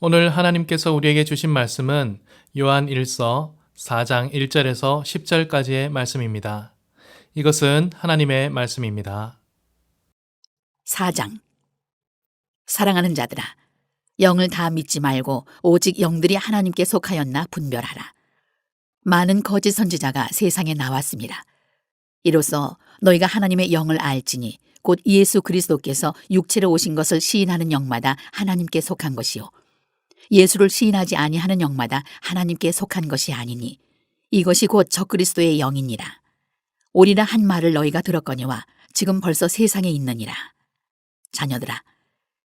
오늘 하나님께서 우리에게 주신 말씀은 요한 1서 4장 1절에서 10절까지의 말씀입니다. 이것은 하나님의 말씀입니다. 4장 사랑하는 자들아 영을 다 믿지 말고 오직 영들이 하나님께 속하였나 분별하라 많은 거짓 선지자가 세상에 나왔습니다 이로써 너희가 하나님의 영을 알지니 곧 예수 그리스도께서 육체로 오신 것을 시인하는 영마다 하나님께 속한 것이요 예수를 시인하지 아니하는 영마다 하나님께 속한 것이 아니니 이것이 곧 적그리스도의 영이니라 오리라 한 말을 너희가 들었거니와 지금 벌써 세상에 있느니라 자녀들아,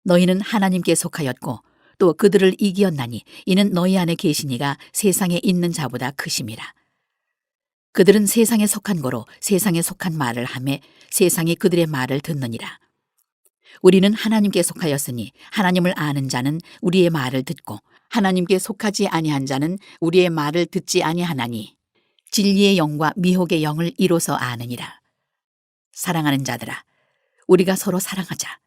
너희는 하나님께 속하였고 또 그들을 이기었나니 이는 너희 안에 계시니가 세상에 있는 자보다 크심이라. 그들은 세상에 속한 거로 세상에 속한 말을 하매 세상이 그들의 말을 듣느니라. 우리는 하나님께 속하였으니 하나님을 아는 자는 우리의 말을 듣고 하나님께 속하지 아니한 자는 우리의 말을 듣지 아니하나니 진리의 영과 미혹의 영을 이로써 아느니라. 사랑하는 자들아, 우리가 서로 사랑하자.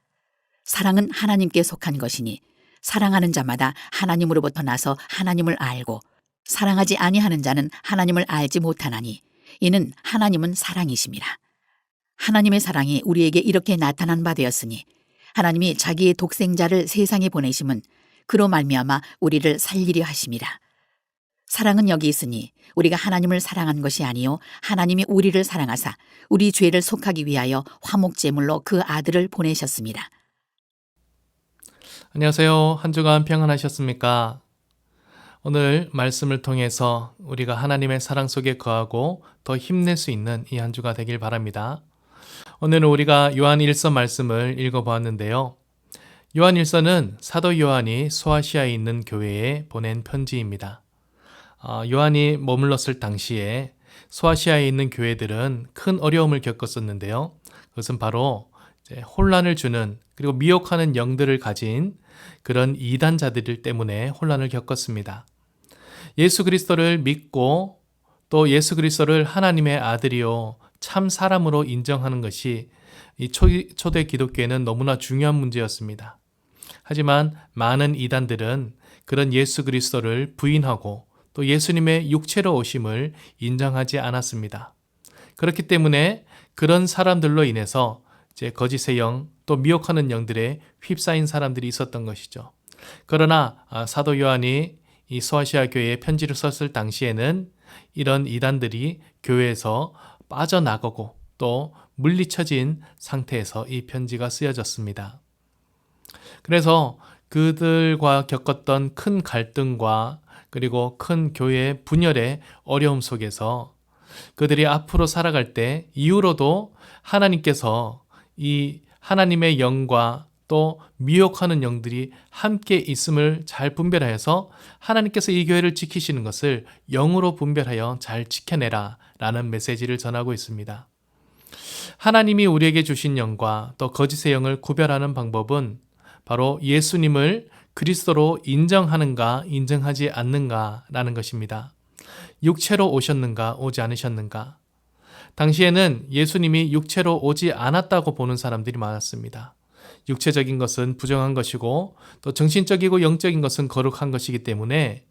사랑은 하나님께 속한 것이니 사랑하는 자마다 하나님으로부터 나서 하나님을 알고 사랑하지 아니하는 자는 하나님을 알지 못하나니 이는 하나님은 사랑이심이라. 하나님의 사랑이 우리에게 이렇게 나타난 바 되었으니 하나님이 자기의 독생자를 세상에 보내심은 그로 말미암아 우리를 살리려 하심이라. 사랑은 여기 있으니 우리가 하나님을 사랑한 것이 아니요 하나님이 우리를 사랑하사 우리 죄를 속하기 위하여 화목 제물로 그 아들을 보내셨습니다. 안녕하세요. 한 주간 평안하셨습니까? 오늘 말씀을 통해서 우리가 하나님의 사랑 속에 거하고 더 힘낼 수 있는 이 한 주가 되길 바랍니다. 오늘은 우리가 요한 1서 말씀을 읽어보았는데요. 요한 1서는 사도 요한이 소아시아에 있는 교회에 보낸 편지입니다. 어, 요한이 머물렀을 당시에 소아시아에 있는 교회들은 큰 어려움을 겪었었는데요. 그것은 바로 혼란을 주는 그리고 미혹하는 영들을 가진 그런 이단자들 때문에 혼란을 겪었습니다. 예수 그리스도를 믿고 또 예수 그리스도를 하나님의 아들이요 참 사람으로 인정하는 것이 이 초, 대 기독교에는 너무나 중요한 문제였습니다. 하지만 많은 이단들은 그런 예수 그리스도를 부인하고 또 예수님의 육체로 오심을 인정하지 않았습니다. 그렇기 때문에 그런 사람들로 인해서 이제 거짓의 영, 또 미혹하는 영들에 휩싸인 사람들이 있었던 것이죠. 그러나 아, 사도 요한이 이 소아시아 교회에 편지를 썼을 당시에는 이런 이단들이 교회에서 빠져나가고 또 물리쳐진 상태에서 이 편지가 쓰여졌습니다. 그래서 그들과 겪었던 큰 갈등과 그리고 큰 교회의 분열의 어려움 속에서 그들이 앞으로 살아갈 때 이후로도 하나님께서 이 하나님의 영과 또 미혹하는 영들이 함께 있음을 잘 분별하여서 하나님께서 이 교회를 지키시는 것을 영으로 분별하여 잘 지켜내라 라는 메시지를 전하고 있습니다. 하나님이 우리에게 주신 영과 또 거짓의 영을 구별하는 방법은 바로 예수님을 그리스도로 인정하는가 인정하지 않는가 라는 것입니다. 육체로 오셨는가 오지 않으셨는가 당시에는 예수님이 육체로 오지 않았다고 보는 사람들이 많았습니다. 육체적인 것은 부정한 것이고 또 정신적이고 영적인 것은 거룩한 것이기 때문에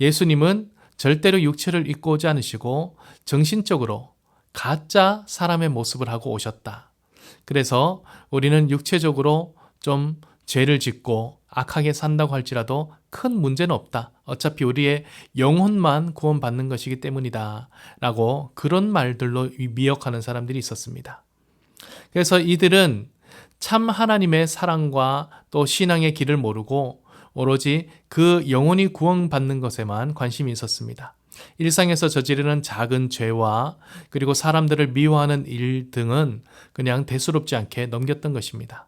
예수님은 절대로 육체를 입고 오지 않으시고 정신적으로 가짜 사람의 모습을 하고 오셨다. 그래서 우리는 육체적으로 좀 죄를 짓고 악하게 산다고 할지라도 큰 문제는 없다. 어차피 우리의 영혼만 구원받는 것이기 때문이다. 라고 그런 말들로 미역하는 사람들이 있었습니다. 그래서 이들은 참 하나님의 사랑과 또 신앙의 길을 모르고 오로지 그 영혼이 구원받는 것에만 관심이 있었습니다. 일상에서 저지르는 작은 죄와 그리고 사람들을 미워하는 일 등은 그냥 대수롭지 않게 넘겼던 것입니다.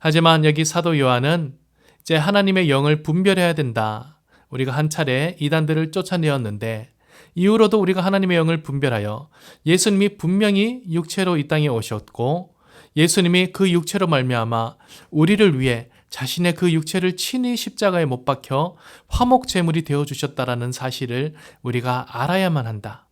하지만 여기 사도 요한은 이제 하나님의 영을 분별해야 된다. 우리가 한 차례 이단들을 쫓아내었는데 이후로도 우리가 하나님의 영을 분별하여 예수님이 분명히 육체로 이 땅에 오셨고 예수님이 그 육체로 말미암아 우리를 위해 자신의 그 육체를 친히 십자가에 못 박혀 화목 제물이 되어 주셨다라는 사실을 우리가 알아야만 한다.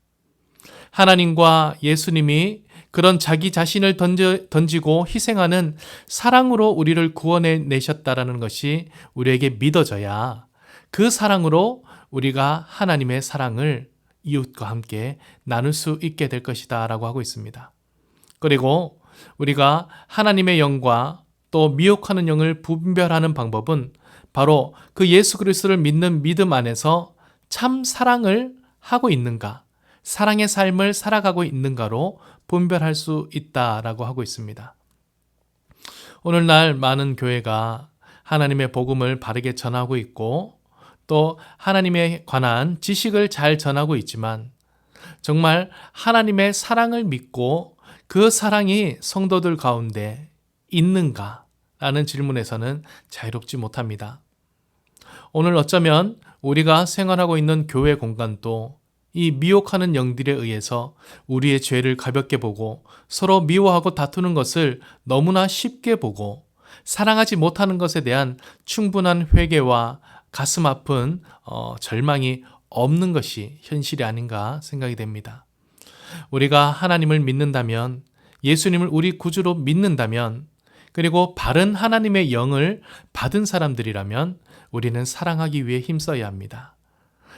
하나님과 예수님이 그런 자기 자신을 던져, 던지고 희생하는 사랑으로 우리를 구원해 내셨다라는 것이 우리에게 믿어져야 그 사랑으로 우리가 하나님의 사랑을 이웃과 함께 나눌 수 있게 될 것이다 라고 하고 있습니다. 그리고 우리가 하나님의 영과 또 미혹하는 영을 분별하는 방법은 바로 그 예수 그리스도를 믿는 믿음 안에서 참 사랑을 하고 있는가, 사랑의 삶을 살아가고 있는가로 분별할 수 있다라고 하고 있습니다. 오늘날 많은 교회가 하나님의 복음을 바르게 전하고 있고 또 하나님에 관한 지식을 잘 전하고 있지만 정말 하나님의 사랑을 믿고 그 사랑이 성도들 가운데 있는가? 라는 질문에서는 자유롭지 못합니다. 오늘 어쩌면 우리가 생활하고 있는 교회 공간도 이 미혹하는 영들에 의해서 우리의 죄를 가볍게 보고 서로 미워하고 다투는 것을 너무나 쉽게 보고 사랑하지 못하는 것에 대한 충분한 회개와 가슴 아픈 어, 절망이 없는 것이 현실이 아닌가 생각이 됩니다. 우리가 하나님을 믿는다면 예수님을 우리 구주로 믿는다면 그리고 바른 하나님의 영을 받은 사람들이라면 우리는 사랑하기 위해 힘써야 합니다.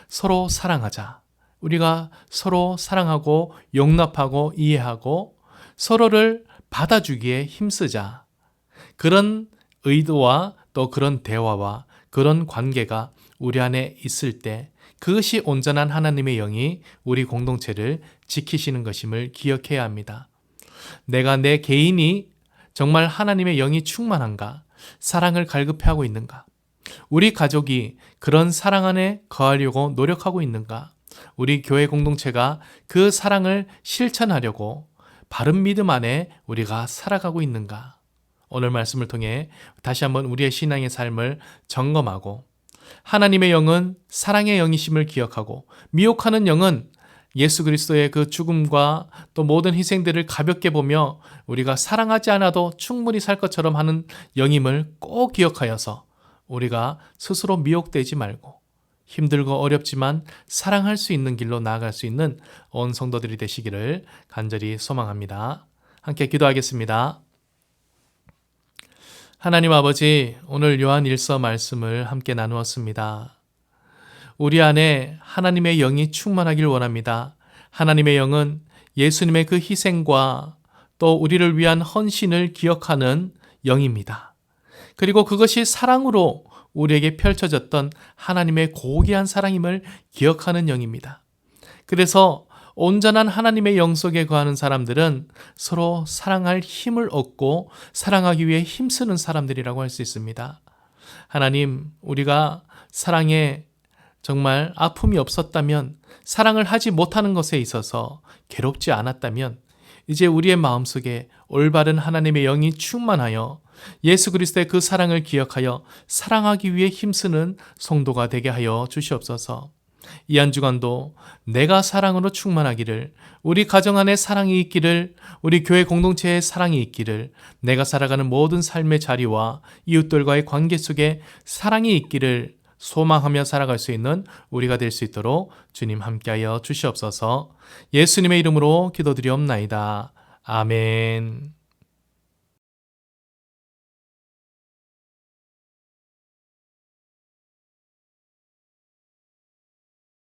서로 사랑하자. 우리가 서로 사랑하고 용납하고 이해하고 서로를 받아주기에 힘쓰자. 그런 의도와 또 그런 대화와 그런 관계가 우리 안에 있을 때 그것이 온전한 하나님의 영이 우리 공동체를 지키시는 것임을 기억해야 합니다. 내가 내 개인이 정말 하나님의 영이 충만한가? 사랑을 갈급해하고 있는가? 우리 가족이 그런 사랑 안에 거하려고 노력하고 있는가? 우리 교회 공동체가 그 사랑을 실천하려고 바른 믿음 안에 우리가 살아가고 있는가? 오늘 말씀을 통해 다시 한번 우리의 신앙의 삶을 점검하고 하나님의 영은 사랑의 영이심을 기억하고 미혹하는 영은 예수 그리스도의 그 죽음과 또 모든 희생들을 가볍게 보며 우리가 사랑하지 않아도 충분히 살 것처럼 하는 영임을 꼭 기억하여서 우리가 스스로 미혹되지 말고 힘들고 어렵지만 사랑할 수 있는 길로 나아갈 수 있는 온 성도들이 되시기를 간절히 소망합니다. 함께 기도하겠습니다. 하나님 아버지, 오늘 요한 일서 말씀을 함께 나누었습니다. 우리 안에 하나님의 영이 충만하길 원합니다. 하나님의 영은 예수님의 그 희생과 또 우리를 위한 헌신을 기억하는 영입니다. 그리고 그것이 사랑으로 우리에게 펼쳐졌던 하나님의 고귀한 사랑임을 기억하는 영입니다. 그래서 온전한 하나님의 영 속에 거하는 사람들은 서로 사랑할 힘을 얻고 사랑하기 위해 힘쓰는 사람들이라고 할 수 있습니다. 하나님, 우리가 사랑에 정말 아픔이 없었다면, 사랑을 하지 못하는 것에 있어서 괴롭지 않았다면, 이제 우리의 마음속에 올바른 하나님의 영이 충만하여 예수 그리스도의 그 사랑을 기억하여 사랑하기 위해 힘쓰는 성도가 되게 하여 주시옵소서. 이 한 주간도 내가 사랑으로 충만하기를, 우리 가정 안에 사랑이 있기를, 우리 교회 공동체에 사랑이 있기를, 내가 살아가는 모든 삶의 자리와 이웃들과의 관계 속에 사랑이 있기를 소망하며 살아갈 수 있는 우리가 될 수 있도록 주님 함께하여 주시옵소서. 예수님의 이름으로 기도드리옵나이다. 아멘.